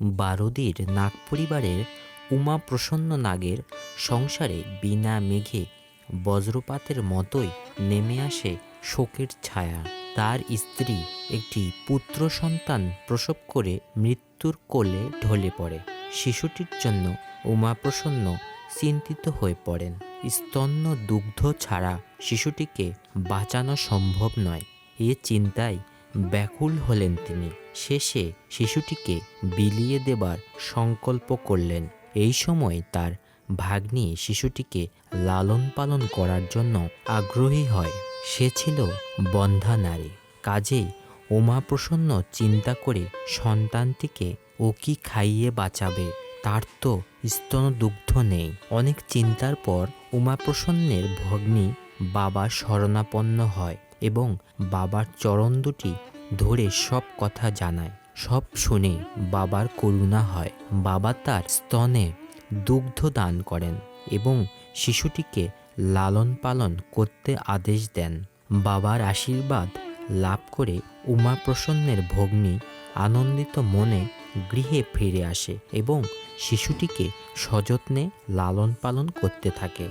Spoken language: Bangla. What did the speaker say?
বারুদির নাগ পরিবারের উমা প্রসন্ন নাগের সংসারে বিনা মেঘে বজ্রপাতের মতোই নেমে আসে শোকের ছায়া। তার স্ত্রী একটি পুত্র সন্তান প্রসব করে মৃত্যুর কোলে ঢলে পড়ে। শিশুটির জন্য উমাপ্রসন্ন চিন্তিত হয়ে পড়েন। স্তন্য দুগ্ধ ছাড়া শিশুটিকে বাঁচানো সম্ভব নয়। এ চিন্তায় ব্যাকুল হলেন তিনি। শেষে শিশুটিকে বিলিয়ে দেবার সংকল্প করলেন। এই সময় তার ভাগ্নি শিশুটিকে লালন পালন করার জন্য আগ্রহী হয়। সে ছিল বন্ধা নারী। কাজেই উমাপ্রসন্ন চিন্তা করে সন্তানটিকে ও কি খাইয়ে বাঁচাবে, তার তো স্তনদুগ্ধ নেই। অনেক চিন্তার পর উমাপ্রসন্নের ভগ্নী বাবা শরণাপন্ন হয় এবং বাবার চরণ দুটি ধরে সব কথা জানায়, সব শুনে বাবার করুণা হয়। বাবা তার স্তনে দুগ্ধ দান করেন এবং শিশুটিকে লালন পালন করতে আদেশ দেন। বাবার আশীর্বাদ লাভ করে উমাপ্রসন্নের ভগ্নী আনন্দিত মনে গৃহে ফিরে আসে এবং শিশুটিকে সযত্নে লালন পালন করতে থাকে।